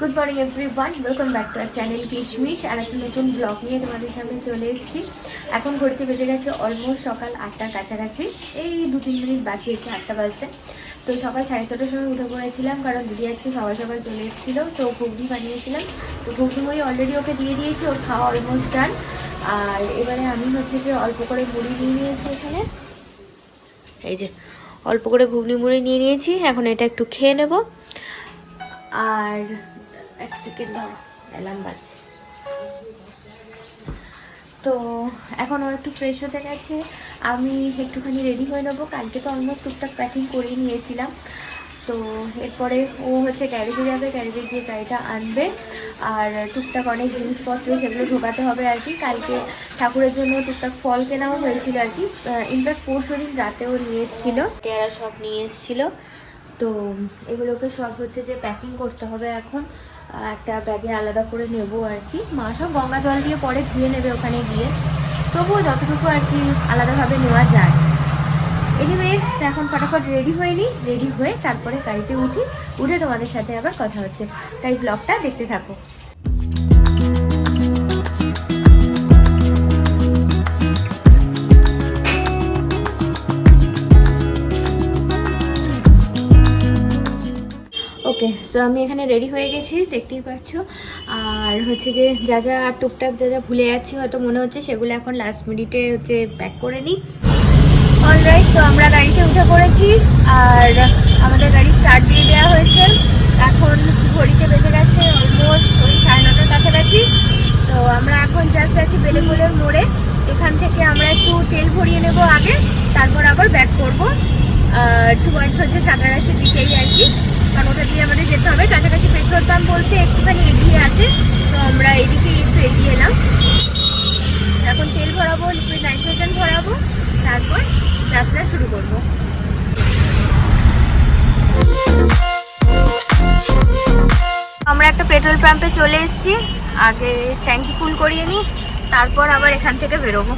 Good morning everyone welcome back to our channel Kishmish আর একটা নতুন blog নিয়ে তোমাদের সামনে চলে এসেছি। এখন ঘড়িতে বেজে গেছে অলমোস্ট সকাল আটটার কাছাকাছি। এই দু তিন মিনিট বাকি আছে, আটটা বাজতে। তো সকাল সাড়ে ছটার সময় উঠে পড়েছিলাম, কারণ দিদি আজকে সকাল সকাল চলে এসেছিল, তো ঘুগনি বানিয়েছিলাম। তো ঘুগনি মুড়ি অলরেডি ওকে দিয়ে দিয়েছি, ওর খাওয়া অলমোস্ট ডান আর এবারে আমি হচ্ছে যে অল্প করে মুড়ি নিয়ে নিয়েছি এখানে। এই যে, অল্প করে ঘুগনি মুড়ি নিয়ে নিয়েছি, এখন এটা একটু খেয়ে নেব। আর এক সেকেন্ড ধরো অ্যালার্ম বাজছে। তো এখন ও একটু ফ্রেশ হতে গেছে। আমি একটুখানি রেডি হয়ে নেব। কালকে তো অলমোস্ট টুকটাক প্যাকিং করেই নিয়েছিলাম। তো এরপরে ও হচ্ছে গ্যারেজে যাবে গ্যারেজে গিয়ে গাড়িটা আনবে। আর টুকটাক অনেক জিনিসপত্র সেগুলো ঢোকাতে হবে আর কি। কালকে ঠাকুরের জন্য টুকটাক ফল কেনাও হয়েছিল আর কি। ইনফ্যাক্ট পরশু দিন রাতেও নিয়ে এসেছিল। টেয়ারা সব নিয়ে এসেছিল। তো এগুলোকে সব হচ্ছে যে প্যাকিং করতে হবে এখন। একটা ব্যাগে আলাদা করে নেব আর কি। মা সব গঙ্গা জল দিয়ে পরে ধুয়ে নেবে ওখানে গিয়ে। তবুও যতটুকু আর কি আলাদাভাবে নেওয়া যায়। এনিওয়ে এখন ফটাফট রেডি হয়ে নিই রেডি হয়ে তারপরে গাড়িতে উঠি। উঠে তোমাদের সাথে আবার কথা হচ্ছে। তাই ব্লগটা দেখতে থাকো। ওকে সো আমি এখানে রেডি হয়ে গেছি, দেখতেই পাচ্ছ। আর হচ্ছে যে, যা যা টুকটাক যা যা ভুলে যাচ্ছি, হয়তো মনে হচ্ছে, সেগুলো এখন লাস্ট মিনিটে হচ্ছে প্যাক করে নিই। অলরাইট তো আমরা গাড়িতে উঠে পড়েছি, আর আমাদের গাড়ি স্টার্ট দিয়ে দেওয়া হয়েছে। এখন ঘড়িতে বেজে গেছে অলমোস্ট ওই সাড়ে নটার কাছাকাছি। তো আমরা এখন জাস্ট আছি বেলেপুলের মোড়ে। এখান থেকে আমরা একটু তেল ভরিয়ে নেব আগে, তারপর আবার ব্যাক করব। টুয়ার্ডস হচ্ছে সাঁতারাছির দিকেই আর কি। কারণ ওটা দিয়ে আমাদের যেতে হবে। কাছাকাছি পেট্রোল পাম্প বলতে একটুখানি এগিয়ে আছে, তো আমরা এদিকে একটু এগিয়ে এলাম। এখন তেল ভরাবো লিকুইড নাইট্রোজেন ভরাবো, তারপর যাত্রা শুরু করব। আমরা একটা পেট্রোল পাম্পে চলে এসেছি। আগে ট্যাঙ্কি ফুল করিয়ে নিই, তারপর আবার এখান থেকে বেরোবো।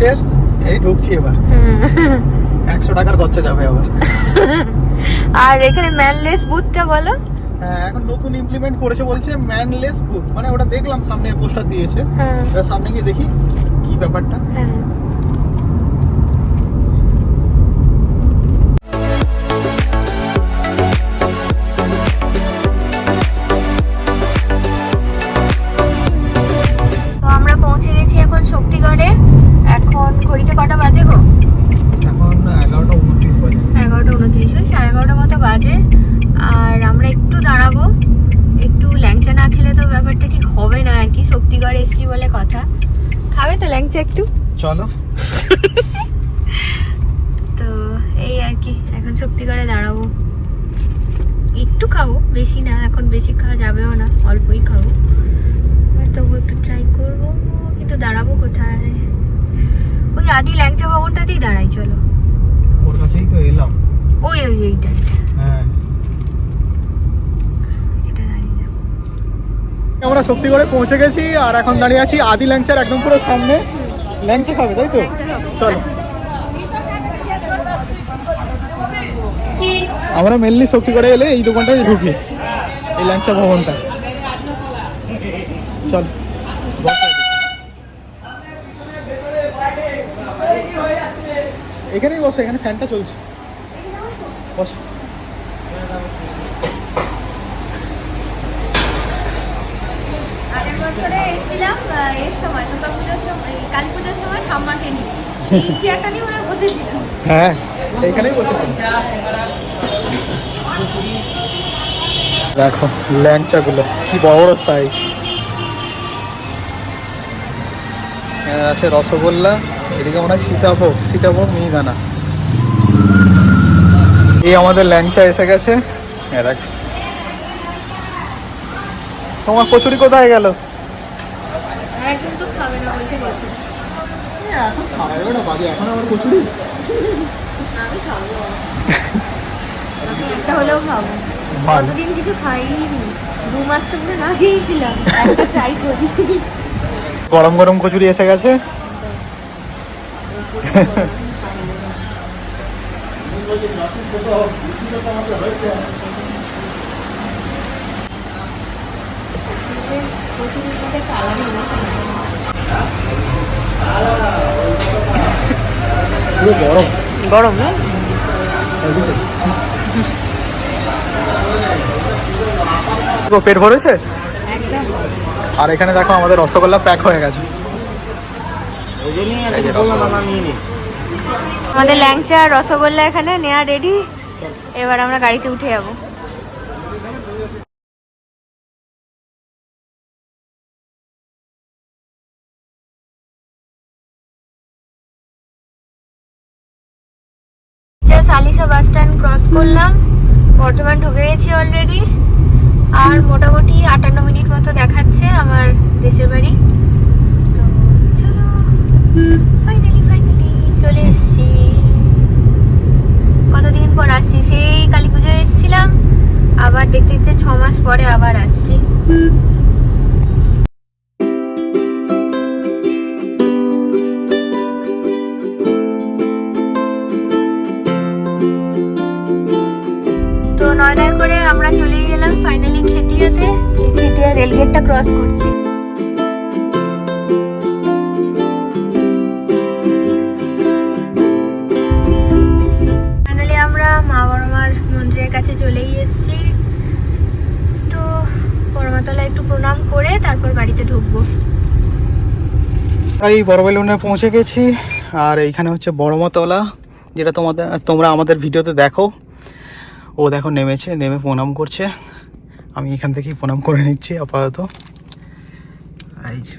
গেছি এই ঢুকছি এবার। একশো টাকার খরচা যাবে আবার। আর এখানে ম্যানলেস বুথটা বলো? হ্যাঁ, এখন নতুন ইমপ্লিমেন্ট করেছে বলছে ম্যানলেস বুথ। মানে ওটা দেখলাম সামনে পোস্টার দিয়েছে। হ্যাঁ। সামনে গিয়ে দেখি কি ব্যাপারটা। শক্তিগড়ে দাঁড়াবো। একটু খাব বেশি না এখন বেশি খাওয়া যাবেও না অল্পই খাব। তবু একটু ট্রাই করব কিন্তু দাঁড়াবো কোথায়? ওই আদি ল্যাংচা ভবনটাতেই দাঁড়াই চলো। ওর কাছেই তো এলাম। ওই ওই এইটা হ্যাঁ। আমরা শক্তিগড়ে পৌঁছে গেছি আর এখন দাঁড়িয়ে আছি আদি ল্যাংচার একদম পুরো সামনে। ল্যাংচা খাবে তাই তো? চলো। আমরা মেনলি শক্তিগড়ে এলে এই দোকানটায় ঢুকি এই ল্যাংচা ভবনটা। চল এখানেই বসো এখানে ফ্যানটা চলছে। বস। আগের বছরে এসেছিলাম এর সময় দুর্গা পুজোর সময় কালী পুজোর সময় ঠাম্মাকে নিয়ে। সেই চেয়ারটা নিয়ে ওরা বসেছিলাম। হ্যাঁ এইখানেই বসে দেখো ল্যাংচাগুলো কি বড় বড় সাইজ আছে রসগোল্লা এদিকে মনে হয় সীতাভোগ সীতাভোগ মিহিদানা। এই আমাদের ল্যাংচা এসে গেছে। দেখ। তোমার কচুরি কোথায় গেল? খাবে না বলছে বলছে এখন আবার কচুরি? আমি খাব। একটা হলেও খাব। কতদিন কিছু খাইনি। দু মাস তো পুরো না খেয়েছিলাম একটা ট্রাই করি গরম গরম কচুরি এসে গেছে? গরম। গরম না? পেট ভরেছে? আর এখানে দেখো আমাদের রসগোল্লা প্যাক হয়ে গেছে। আমাদের ল্যাংচা আর রসগোল্লা এখানে নেওয়া রেডি এবার আমরা গাড়িতে উঠে যাব। আলিশা বাস স্ট্যান্ড ক্রস করলাম। বর্ধমান ঢুকে গেছি অলরেডি আর মোটামুটি আটান্ন মিনিট মতো দেখাচ্ছে আমার দেশের বাড়ি। তো চলো ফাইনালি ফাইনালি চলে এসেছি। প্রণাম করে তারপর বাড়িতে ঢুকবো। এই বড় বেলুনে পৌঁছে গেছি আর এইখানে হচ্ছে বড়মতলা যেটা তোমাদের তোমরা আমাদের ভিডিওতে দেখো। ও দেখো নেমেছে নেমে প্রণাম করছে। আমি এখান থেকেই প্রণাম করে নিচ্ছি আপাতত। এই যে।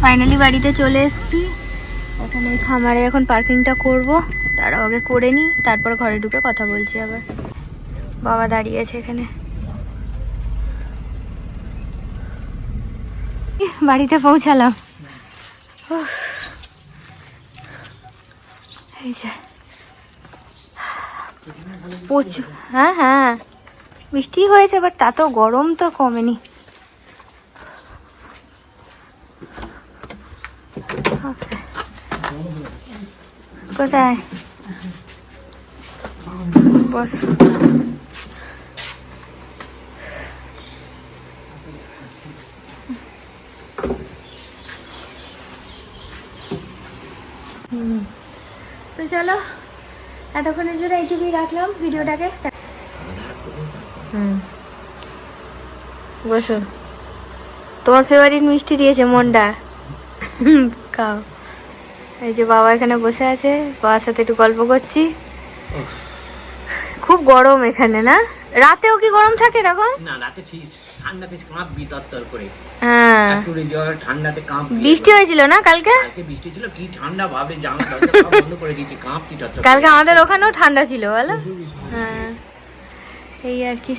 ফাইনালি বাড়িতে চলে এসেছি। এখন খামারে এখন পার্কিংটা করব, তারা আগে করে নিই, তারপর ঘরে ঢুকে কথা বলছি আবার। বাবা দাঁড়িয়ে আছে এখানে। বাড়িতে পৌঁছালাম। এই যে। প্রচুর হ্যাঁ হ্যাঁ। বৃষ্টি হয়েছে বাট তা তো গরম তো কমেনি। কোথায়? বস। তো চলো এতক্ষণের জন্য এইটুকুই রাখলাম ভিডিওটাকে। হুম। বসো। তোমার ফেভারিট মিষ্টি দিয়েছে মন্ডা। খাও। এই যে বাবা এখানে বসে আছে বাবার সাথে একটু গল্প করছি। খুব গরম এখানে না? রাতেও কি গরম থাকে এরকম? না রাতে ঠান্ডাতে কাঁপবি তত্তর করে। হ্যাঁ। ঠান্ডাতে বৃষ্টি হয়েছিল না কালকে? কালকে বৃষ্টি ছিল কি ঠান্ডা ভাবে জামা সব বন্ধ করে দিয়েছি কাঁপছি তত্তর কালকে আমাদের ওখানেও ঠান্ডা ছিল বলো? হ্যাঁ। এই আর কি।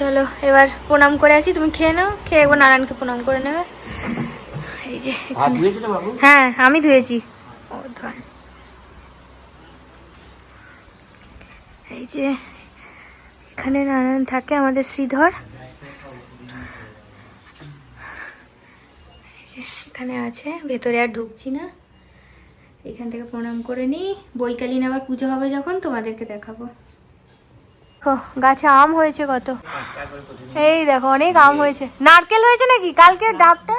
চলো এবার প্রণাম করে আসি তুমি খেয়ে নাও খেয়ে একবার নারায়ণকে প্রণাম করে নেবে। এই যে বাবু? হ্যাঁ আমি ধুয়েছি। ও ধোয়। এই যে এখানে নারায়ণ থাকে আমাদের শ্রীধর। এখানে আছে ভেতরে আর ঢুকছি না। এখান থেকে প্রণাম করে নিই বৈকালীন আবার পুজো হবে যখন তোমাদেরকে দেখাবো। গাছে আম হয়েছে কত। এই দেখো অনেক আম হয়েছে। নারকেল হয়েছে নাকি? কালকে ডাবটা?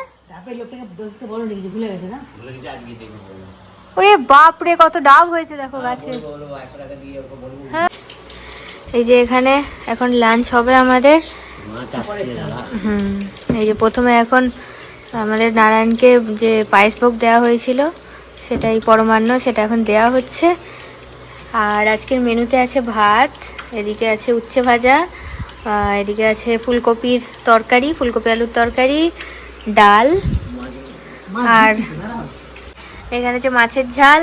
গেছে। ওরে বাপ রে কত ডাব হয়েছে দেখো গাছে। দিয়ে ওকে বলব। হ্যাঁ। এই যে এখানে এখন লাঞ্চ হবে আমাদের। হুম এই যে প্রথমে এখন আমাদের নারায়ণকে যে পায়েস ভোগ দেওয়া হয়েছিল সেটাই পরমান্ন সেটা এখন দেওয়া হচ্ছে। আর আজকের মেনুতে আছে ভাত এদিকে আছে উচ্ছে ভাজা এদিকে আছে ফুলকপির তরকারি ফুলকপি আলুর তরকারি ডাল আর এখানে যে মাছের ঝাল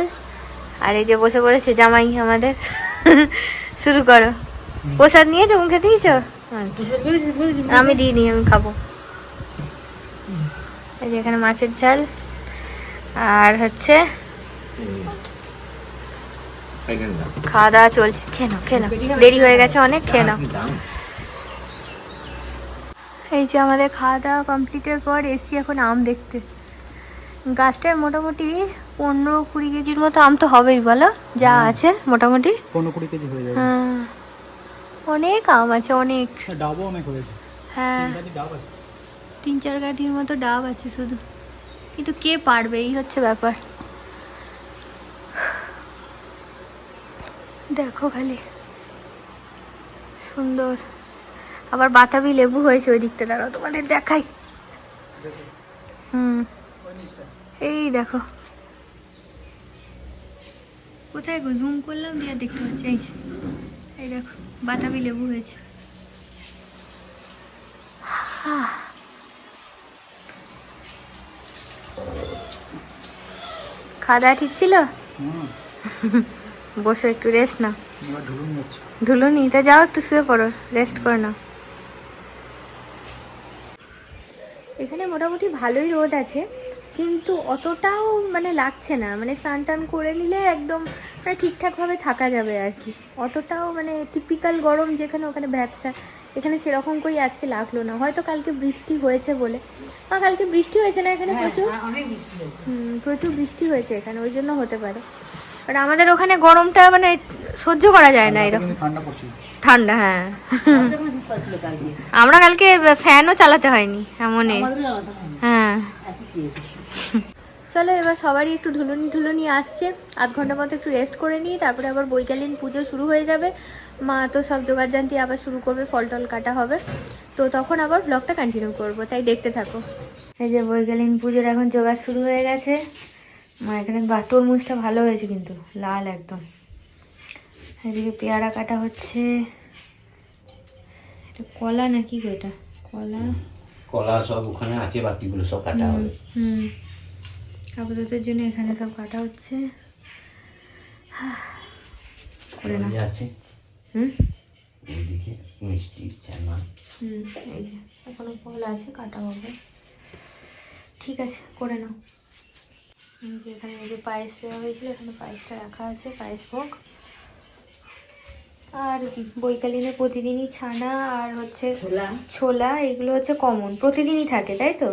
আর এই যে বসে পড়েছে জামাই আমাদের। শুরু করো। প্রসাদ নিয়েছো? মুখে দিয়েছ? আচ্ছা। আমি দিইনি আমি খাব। এই যে এখানে মাছের ঝাল আর হচ্ছে খাওয়া দাওয়া চলছে। খেয়ে নাও খেয়ে নাও। দেরি হয়ে গেছে অনেক খেয়ে নাও। এই যে আমাদের খাওয়া দাওয়া কমপ্লিটের পর এসছি এখন আম দেখতে। গাছটায় মোটামুটি পনেরো কুড়ি কেজির মতো আম তো হবেই বলো? যা আছে মোটামুটি? পনেরো কুড়ি কেজি হয়ে যাবে। হ্যাঁ। অনেক আম আছে অনেক। ডাবও অনেক হয়েছে। হ্যাঁ। তিন চার কাঠির মতো ডাব আছে শুধু। কিন্তু কে পারবে এই হচ্ছে ব্যাপার। দেখো খালি। সুন্দর। আবার বাতাবি লেবু হয়েছে ওই দিকটা দাঁড়াও তোমাদের দেখাই। হুম। এই দেখো। কোথায় গো? জুম করলাম দিয়ে দেখতে পাচ্ছি এই এই দেখো বাতাবি লেবু হয়েছে। খাওয়া দাওয়া ঠিক ছিল? বসে একটু রেস্ট না ঢুলুন তা যাও একটু শুয়ে পড়ো রেস্ট করে নাও। এখানে মোটামুটি ভালোই রোদ আছে কিন্তু অতটাও মানে লাগছে না। মানে স্নান টান করে নিলে একদম মানে ঠিকঠাকভাবে থাকা যাবে আর কি। অতটাও মানে টিপিক্যাল গরম যেখানে ওখানে ব্যবসা এখানে সেরকম কই আজকে লাগল না। হয়তো কালকে বৃষ্টি হয়েছে বলে। বা কালকে বৃষ্টি হয়েছে না এখানে প্রচুর? হুম প্রচুর বৃষ্টি হয়েছে এখানে ওই জন্য হতে পারে। আর আমাদের ওখানে গরমটা মানে সহ্য করা যায় না এরকম। ঠান্ডা হ্যাঁ। আমরা কালকে ফ্যানও চালাতে হয়নি এমনই। হ্যাঁ। চলো এবার সবারই একটু ঢুলুনি ঢুলুনি আসছে। আধ ঘণ্টা মতো একটু রেস্ট করে নিই তারপরে আবার বৈকালীন পুজো শুরু হয়ে যাবে। মা তো সব জোগাড় জানতি আবার শুরু করবে ফল টল কাটা হবে। তো তখন আবার ব্লগটা কন্টিনিউ করব তাই দেখতে থাকো। এই যে বৈকালীন পুজোর এখন জোগাড় শুরু হয়ে গেছে। মা এখানে বা তরমুজটা ভালো হয়েছে কিন্তু লাল একদম। এদিকে পেয়ারা কাটা হচ্ছে। এটা কলা নাকি গো এটা? কলা? কলা সব ওখানে আছে বাতিগুলো সব কাটা হবে। হুম। আপাততের জন্য এখানে সব কাটা হচ্ছে। করে না আছে। হুম? ওইদিকে মিষ্টি চানা হুম এই যে এখনও ফল আছে কাটা হবে। ঠিক আছে করে নাও। যে এখানে যে পায়েস দেওয়া হয়েছিল এখানে পায়েসটা রাখা আছে পায়েস ভোগ। আর বৈকালীনে প্রতিদিনই ছানা আর হচ্ছে ছোলা। এগুলো হচ্ছে কমন প্রতিদিনই থাকে তাই তো?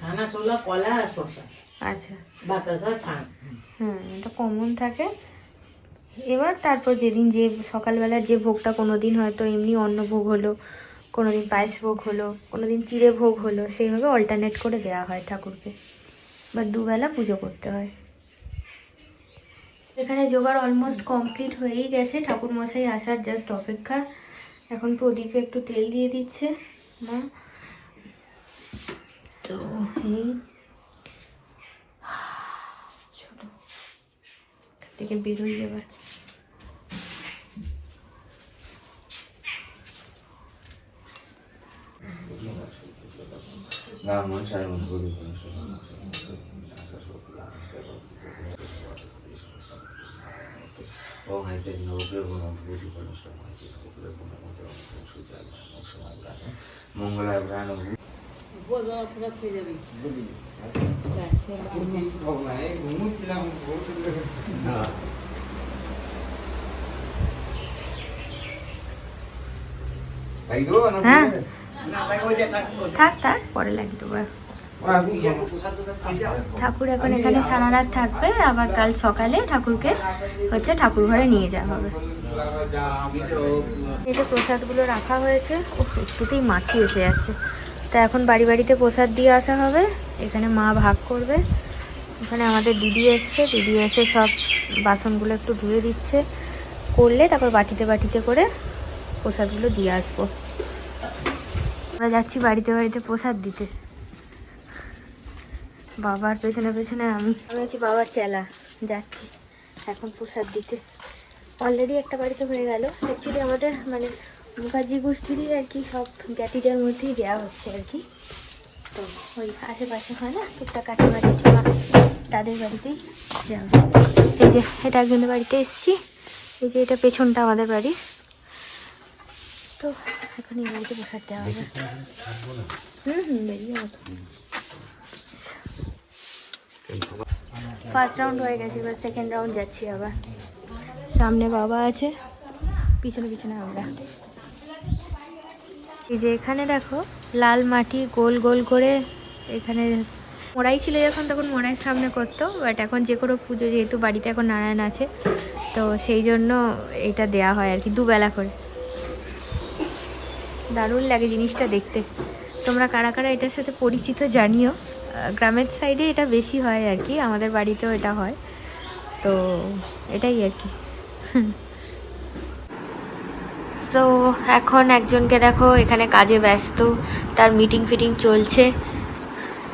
ছানা ছোলা কলা আর শসা। আচ্ছা। বাতাসা ছানা। হুম এটা কমন থাকে। এবার তারপর যেদিন যে সকালবেলার যে ভোগটা কোনো দিন হয়তো এমনি অন্ন ভোগ হলো কোনো দিন পায়েস ভোগ হলো কোনো দিন চিড়ে ভোগ হলো সেইভাবে অল্টারনেট করে দেওয়া হয় ঠাকুরকে। বা দুবেলা পুজো করতে হয়। এখানে জোগাড় অলমোস্ট কমপ্লিট হয়েই গেছে। ঠাকুর মশাই আসার জাস্ট অপেক্ষা। এখন প্রদীপে একটু তেল দিয়ে দিচ্ছে মা। তো এই ছোট। থেকে বেরোই এবার। ব্রাহ্মণ সার্বভৌম ওম হাইতে নবগ্রহ নবগ্রহ কনষ্ট হাইতে নবগ্রহ নবগ্রহ সূর্যায় সময় মঙ্গলায় ব্রাহ্ম হ্যাঁ? থাক থাক পরে লাগি ঠাকুর এখন এখানে সারা রাত থাকবে, আবার কাল সকালে ঠাকুরকে হচ্ছে ঠাকুর ঘরে নিয়ে যাওয়া হবে। এই যে প্রসাদগুলো রাখা হয়েছে ও একটুতেই মাছি এসে যাচ্ছে। তা এখন বাড়ি বাড়িতে প্রসাদ দিয়ে আসা হবে, এখানে মা ভাগ করবে। এখানে আমাদের দিদি এসছে, দিদি এসে সব বাসনগুলো একটু ধুয়ে দিচ্ছে, করলে তারপর বাটিতে বাটিতে করে প্রসাদগুলো দিয়ে আসব। আমরা যাচ্ছি বাড়িতে বাড়িতে প্রসাদ দিতে। বাবার পেছনে পেছনে আমি। আমি বাবার চেলা। যাচ্ছি এখন প্রসাদ দিতে। অলরেডি একটা বাড়িতে হয়ে গেল। অ্যাকচুয়ালি আমাদের মানে মুখার্জি গোষ্ঠীরই আর কি সব জ্ঞাতিদের মধ্যেই দেওয়া হচ্ছে আর কি। তো ওই আশেপাশে হয় না? টুকটাক কাকিমা জেঠিমা তাদের বাড়িতেই দেওয়া এই যে, এটা একজনের বাড়িতে এসছি। এই যে, এটা পেছনটা আমাদের বাড়ির। তো এখন এই বাড়িতে দেওয়া হবে। হুম হুম বেরিয়ে যাব তো। ফার্স্ট রাউন্ড হয়ে গেছে এবার সেকেন্ড রাউন্ড যাচ্ছি আবার। সামনে বাবা আছে পিছনে পিছনে আমরা। এই যে এখানে দেখো লাল মাটি গোল গোল করে এখানে মোড়াই ছিল যখন তখন মোড়াইয়ের সামনে করতো বাট এখন যে কোনো পুজো যেহেতু বাড়িতে এখন নারায়ণ আছে তো সেই জন্য এটা দেয়া হয় আর কি দুবেলা করে। দারুণ লাগে জিনিসটা দেখতে। তোমরা কারা কারা এটার সাথে পরিচিত জানিও। গ্রামের সাইডে এটা বেশি হয় আর কি, আমাদের বাড়িতেও এটা হয়। তো এটাই আর কি। সো এখন একজনকে দেখো, এখানে কাজে ব্যস্ত, তার মিটিং ফিটিং চলছে।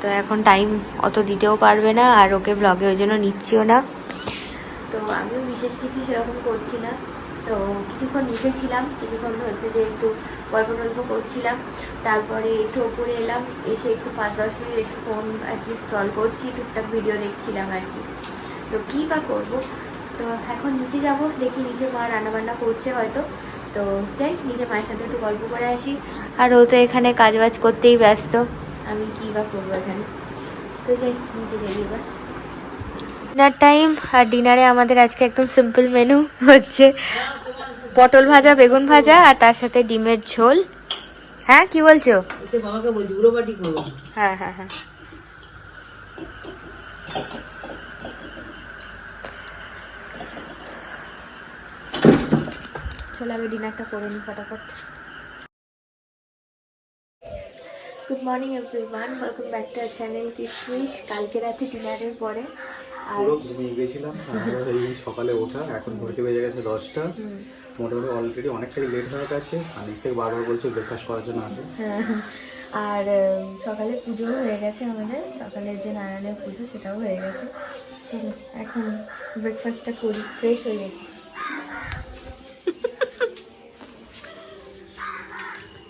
তো এখন টাইম অত দিতেও পারবে না, আর ওকে ব্লগে ওই জন্য নিচ্ছিও না। তো আমিও বিশেষ কিছু সেরকম করছি না। তো কিছুক্ষণ নিচে ছিলাম কিছুক্ষণ হচ্ছে যে একটু গল্প টল্প করছিলাম। তারপরে একটু ওপরে এলাম এসে একটু পাঁচ দশ মিনিট একটু ফোন আর কি স্ক্রল করছি টুকটাক ভিডিও দেখছিলাম আর কি। তো কী বা করব? তো এখন নিচে যাব দেখি নিচে মা রান্নাবান্না করছে হয়তো। তো যাই নিজে মায়ের সাথে একটু গল্প করে আসি। আর ও তো এখানে কাজবাজ করতেই ব্যস্ত। আমি কী বা করব এখানে? তো যাই নিচে যাই এবার। ডিনার টাইম আর ডিনারে আমাদের আজকে একদম সিম্পল মেনু হচ্ছে পটল ভাজা বেগুন ভাজা আর তার সাথে ডিমের ঝোল। হ্যাঁ কি বলছো? হ্যাঁ হ্যাঁ হ্যাঁ। চলো আগে ডিনারটা করে নিই ফটাফট। Good morning everyone welcome back to our channel Kishmish কালকে রাতে ডিনারের পরে পুরো ঘুমিয়ে গেছিলাম এই সকালে ওঠা এখন ঘুরতে বেজে গেছে দশটা। মোটামুটি অলরেডি অনেকটাই লেট হয়ে গেছে। আর নিচ থেকে বারবার বলছে ব্রেকফাস্ট করার জন্য আসে। হ্যাঁ, আর সকালে পুজো হয়ে গেছে আমাদের। সকালের যে নারায়ণের পুজো সেটাও হয়ে গেছে। এখন ব্রেকফাস্টটা করি ফ্রেশ হয়ে গেছি।